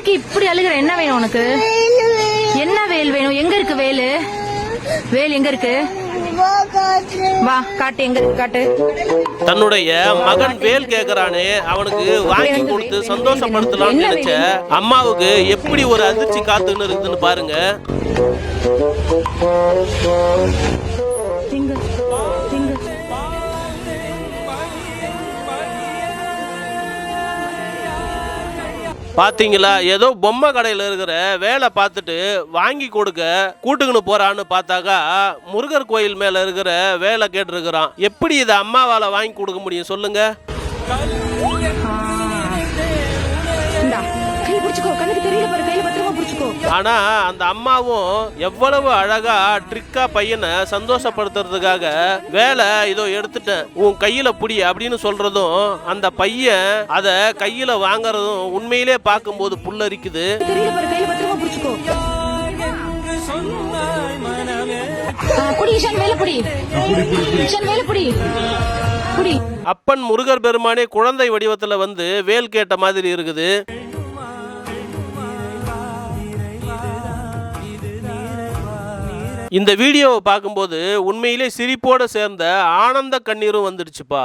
எதுக்கு இப்படி அழுகுற? என்ன வேணும் உனக்கு? என்ன வேல் வேணும்? எங்க இருக்கு வேலு? வேல் எங்க இருக்கு? வா காட்டு எங்க காட்டு? தன்னுடைய மகன் வேல் கேக்குறானே அவனுக்கு வாங்கி கொடுத்து சந்தோஷப்படுத்தலாம்னு நினைச்ச அம்மாவுக்கு எப்படி ஒரு அதிர்ச்சி காத்துன்னு இருக்குதுன்னு பாருங்க. பாத்தீங்களா? ஏதோ பொம்மை கடையில இருக்கிற வேலை பார்த்துட்டு வாங்கி கொடுக்க கூட்டுக்குன்னு போறான்னு பார்த்தாக்கா முருகர் கோயில் மேல இருக்கிற வேலை கேட்டிருக்கிறான். எப்படி இதை அம்மாவால வாங்கி கொடுக்க முடியும் சொல்லுங்க? கண்ணுக்கு தெரியல பாருங்க. ஆனா அந்த அம்மாவும் எவ்வளவு அழகா ட்ரிக்கா பையனை சந்தோஷப்படுத்துறதுக்காக வேலை இதோ எடுத்துட்டேன். உன் கையில புடி அப்படின்னு சொல்றதும் அந்த பையன் அத கையில வாங்குறதும் உண்மையிலே பார்க்கும்போது புல்லரிக்குது. அப்பன் முருகர் பெருமானே குழந்தை வடிவத்துல வந்து வேல் கேட்ட மாதிரி இருக்குது. இந்த வீடியோவை பார்க்கும்போது உண்மையிலே சிரிப்போடு சேர்ந்த ஆனந்த கண்ணீரும் வந்துடுச்சுப்பா.